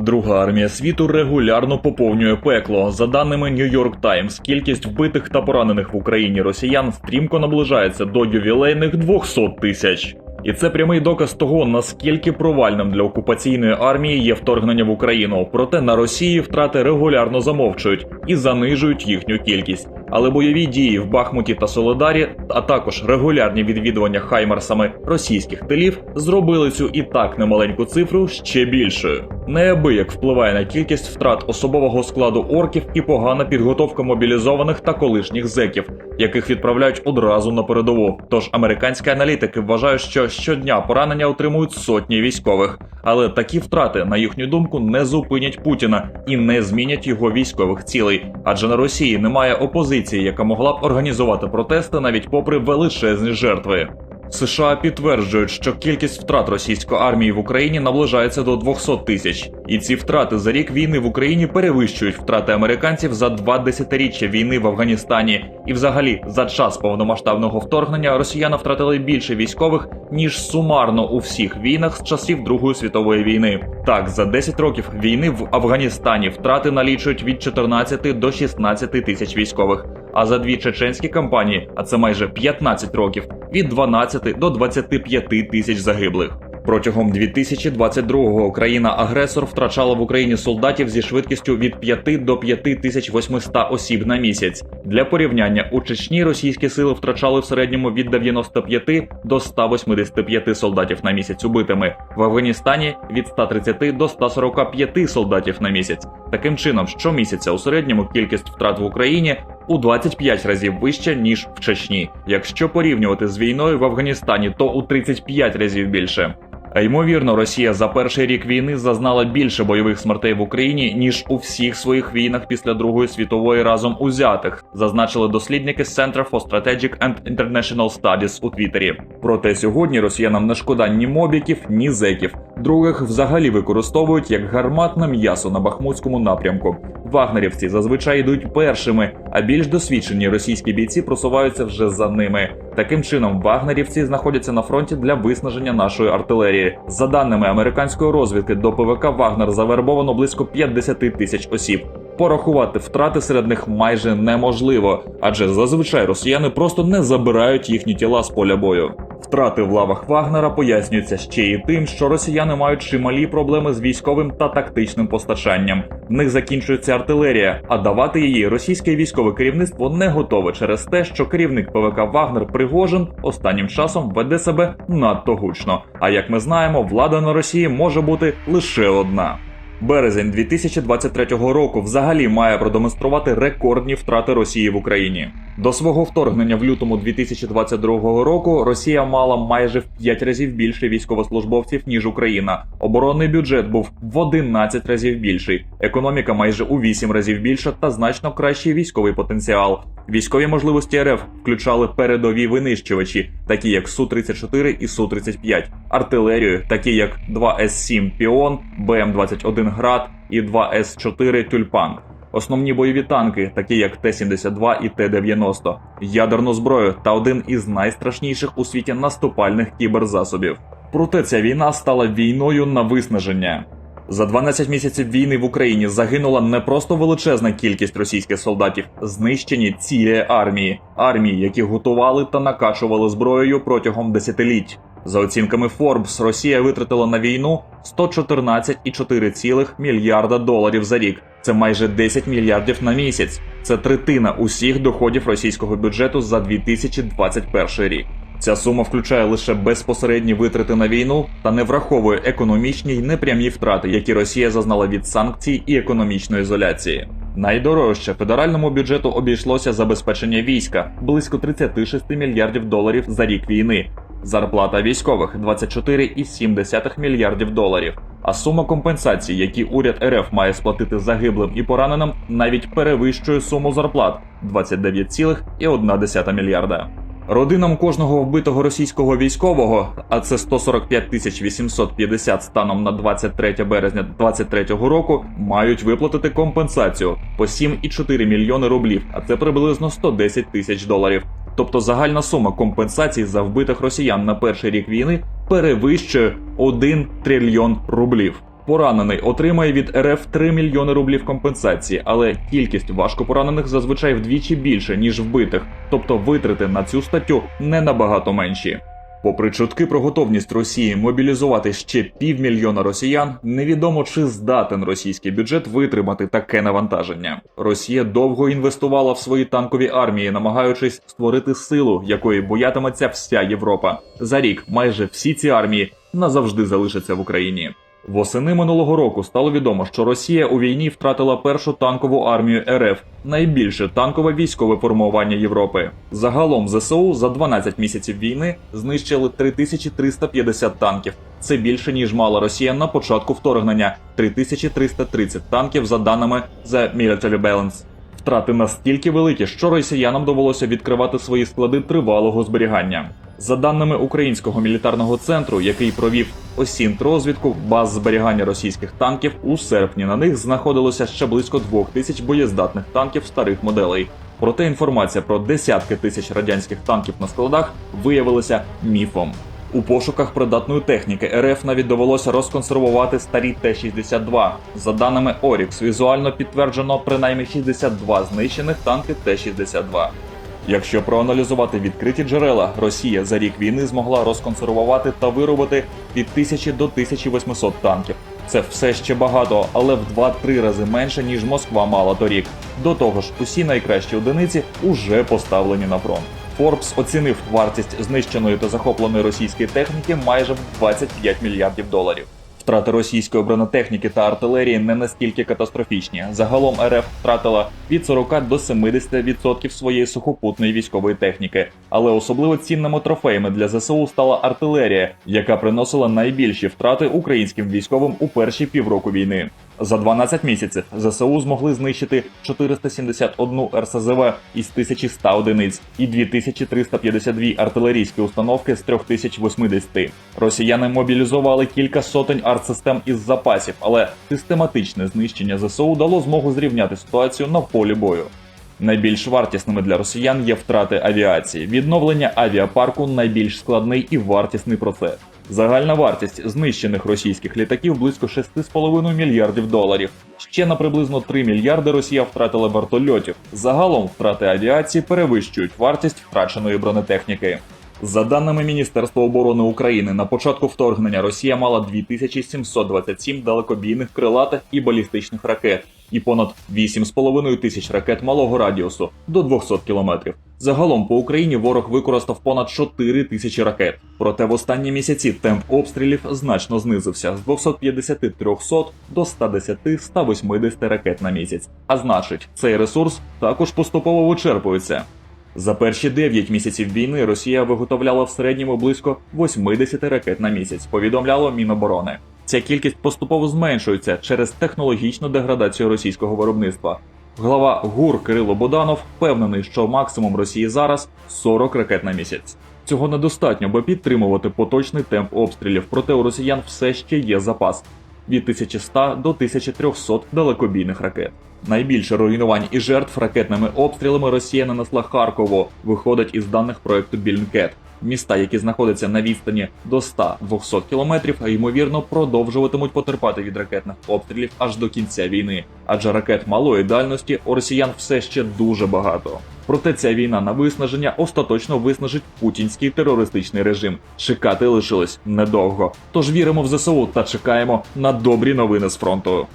Друга армія світу регулярно поповнює пекло. За даними New York Times, кількість вбитих та поранених в Україні росіян стрімко наближається до ювілейних 200 тисяч. І це прямий доказ того, наскільки провальним для окупаційної армії є вторгнення в Україну. Проте на Росії втрати регулярно замовчують і занижують їхню кількість. Але бойові дії в Бахмуті та Солодарі, а також регулярні відвідування хаймарсами російських тилів, зробили цю і так немаленьку цифру ще більшою. Неабияк впливає на кількість втрат особового складу орків і погана підготовка мобілізованих та колишніх зеків, яких відправляють одразу на передову. Тож американські аналітики вважають, що щодня поранення отримують сотні військових. Але такі втрати, на їхню думку, не зупинять Путіна і не змінять його військових цілей. Адже на Росії немає опозиції, яка могла б організувати протести навіть попри величезні жертви. США підтверджують, що кількість втрат російської армії в Україні наближається до 200 тисяч, і ці втрати за рік війни в Україні перевищують втрати американців за два десятиріччя війни в Афганістані. І, взагалі, за час повномасштабного вторгнення росіяни втратили більше військових ніж сумарно у всіх війнах з часів Другої світової війни. Так, за 10 років війни в Афганістані втрати налічують від 14 до 16 тисяч військових. А за дві чеченські кампанії, а це майже 15 років, від 12 до 25 тисяч загиблих. Протягом 2022-го країна-агресор втрачала в Україні солдатів зі швидкістю від 5 до 5800 осіб на місяць. Для порівняння у Чечні російські сили втрачали в середньому від 95 до 185 солдатів на місяць убитими. В Афганістані від 130 до 145 солдатів на місяць. Таким чином, щомісяця у середньому кількість втрат в Україні у 25 разів вище ніж в Чечні. Якщо порівнювати з війною в Афганістані, то у 35 разів більше. Ймовірно, Росія за перший рік війни зазнала більше бойових смертей в Україні ніж у всіх своїх війнах після Другої світової разом узятих, зазначили дослідники з Center for Strategic and International Studies у Твіттері. Проте сьогодні росіянам не шкода ні мобіків, ні зеків. Других взагалі використовують як гарматне м'ясо на бахмутському напрямку. Вагнерівці зазвичай йдуть першими, а більш досвідчені російські бійці просуваються вже за ними. Таким чином, вагнерівці знаходяться на фронті для виснаження нашої артилерії. За даними американської розвідки, до ПВК Вагнер завербовано близько 50 тисяч осіб. Порахувати втрати серед них майже неможливо, адже зазвичай росіяни просто не забирають їхні тіла з поля бою. Втрати в лавах Вагнера пояснюються ще й тим, що росіяни мають чималі проблеми з військовим та тактичним постачанням. В них закінчується артилерія, а давати її російське військове керівництво не готове через те, що керівник ПВК Вагнер Пригожин останнім часом веде себе надто гучно. А як ми знаємо, влада на Росії може бути лише одна. Березень 2023 року взагалі має продемонструвати рекордні втрати Росії в Україні. До свого вторгнення в лютому 2022 року Росія мала майже в 5 разів більше військовослужбовців ніж Україна. Оборонний бюджет був в 11 разів більший, економіка майже у 8 разів більша та значно кращий військовий потенціал. Військові можливості РФ включали передові винищувачі, такі як Су-34 і Су-35, артилерію, такі як 2С-7 Піон, БМ-21 Град і 2С-4 Тюльпан. Основні бойові танки, такі як Т-72 і Т-90, ядерну зброю та один із найстрашніших у світі наступальних кіберзасобів. Проте ця війна стала війною на виснаження. За 12 місяців війни в Україні загинула не просто величезна кількість російських солдатів, знищені цілі армії, армії, які готували та накачували зброєю протягом десятиліть. За оцінками Forbes, Росія витратила на війну 114,4 мільярда доларів за рік. Це майже 10 мільярдів на місяць. Це третина усіх доходів російського бюджету за 2021 рік. Ця сума включає лише безпосередні витрати на війну та не враховує економічні й непрямі втрати, які Росія зазнала від санкцій і економічної ізоляції. Найдорожче федеральному бюджету обійшлося забезпечення війська близько 36 мільярдів доларів за рік війни. Зарплата військових 24,7 мільярдів доларів. А сума компенсацій, які уряд РФ має сплатити загиблим і пораненим, навіть перевищує суму зарплат 29,1 мільярда. Родинам кожного вбитого російського військового, а це 145 тисяч 850 станом на 23 березня 2023 року, мають виплатити компенсацію по 7,4 мільйони рублів, а це приблизно 110 тисяч доларів. Тобто загальна сума компенсацій за вбитих росіян на перший рік війни перевищує 1 трильйон рублів. Поранений отримає від РФ 3 мільйони рублів компенсації, але кількість важкопоранених зазвичай вдвічі більше, ніж вбитих, тобто витрати на цю статтю не набагато менші. Попри чутки про готовність Росії мобілізувати ще півмільйона росіян, невідомо чи здатен російський бюджет витримати таке навантаження. Росія довго інвестувала в свої танкові армії, намагаючись створити силу, якої боятиметься вся Європа. За рік майже всі ці армії назавжди залишаться в Україні. Восени минулого року стало відомо, що Росія у війні втратила першу танкову армію РФ, найбільше танкове військове формування Європи. Загалом ЗСУ за 12 місяців війни знищили 3350 танків. Це більше ніж мала Росія на початку вторгнення 3330 танків за даними The Military Balance. Втрати настільки великі, що росіянам довелося відкривати свої склади тривалого зберігання. За даними українського мілітарного центру, який провів осінт розвідку баз зберігання російських танків, у серпні на них знаходилося ще близько двох тисяч боєздатних танків старих моделей. Проте інформація про десятки тисяч радянських танків на складах виявилася міфом. У пошуках придатної техніки РФ навіть довелося розконсервувати старі Т-62. За даними Орікс, візуально підтверджено принаймні 62 знищених танки Т-62. Якщо проаналізувати відкриті джерела, Росія за рік війни змогла розконсервувати та виробити від 1000 до 1800 танків. Це все ще багато, але в 2-3 рази менше, ніж Москва мала торік. До того ж, усі найкращі одиниці уже поставлені на фронт. Форбс оцінив вартість знищеної та захопленої російської техніки майже в 25 мільярдів доларів. Втрати російської бронетехніки та артилерії не настільки катастрофічні. Загалом РФ втратила від 40 до 70% своєї сухопутної військової техніки. Але особливо цінними трофеями для ЗСУ стала артилерія, яка приносила найбільші втрати українським військовим у перші півроку війни. За 12 місяців ЗСУ змогли знищити 471 РСЗВ із 1100 одиниць і 2352 артилерійські установки з 3080. Росіяни мобілізували кілька сотень артсистем із запасів, але систематичне знищення ЗСУ дало змогу зрівняти ситуацію на полі бою. Найбільш вартісними для росіян є втрати авіації. Відновлення авіапарку найбільш складний і вартісний процес. Загальна вартість знищених російських літаків близько 6,5 мільярдів доларів. Ще на приблизно 3 мільярди Росія втратила вертольотів. Загалом втрати авіації перевищують вартість втраченої бронетехніки. За даними Міністерства оборони України, на початку вторгнення Росія мала 2727 далекобійних крилатих і балістичних ракет і понад 8,5 тисяч ракет малого радіусу до 200 кілометрів. Загалом по Україні ворог використав понад 4 тисячі ракет. Проте в останні місяці темп обстрілів значно знизився з 250-300 до 110-180 ракет на місяць. А значить, цей ресурс також поступово вичерпується. За перші 9 місяців війни Росія виготовляла в середньому близько 80 ракет на місяць, повідомляло Міноборони. Ця кількість поступово зменшується через технологічну деградацію російського виробництва. Глава ГУР Кирило Боданов впевнений, що максимум Росії зараз 40 ракет на місяць. Цього недостатньо, бо підтримувати поточний темп обстрілів, проте у росіян все ще є запас від 1100 до 1300 далекобійних ракет. Найбільше руйнувань і жертв ракетними обстрілами Росія нанесла Харкову, виходить із даних проекту Більнкет. Міста, які знаходяться на відстані до 100-200 кілометрів, ймовірно продовжуватимуть потерпати від ракетних обстрілів аж до кінця війни, адже ракет малої дальності у росіян все ще дуже багато. Проте ця війна на виснаження остаточно виснажить путінський терористичний режим. Чекати лишилось недовго. Тож віримо в ЗСУ та чекаємо на добрі новини з фронту.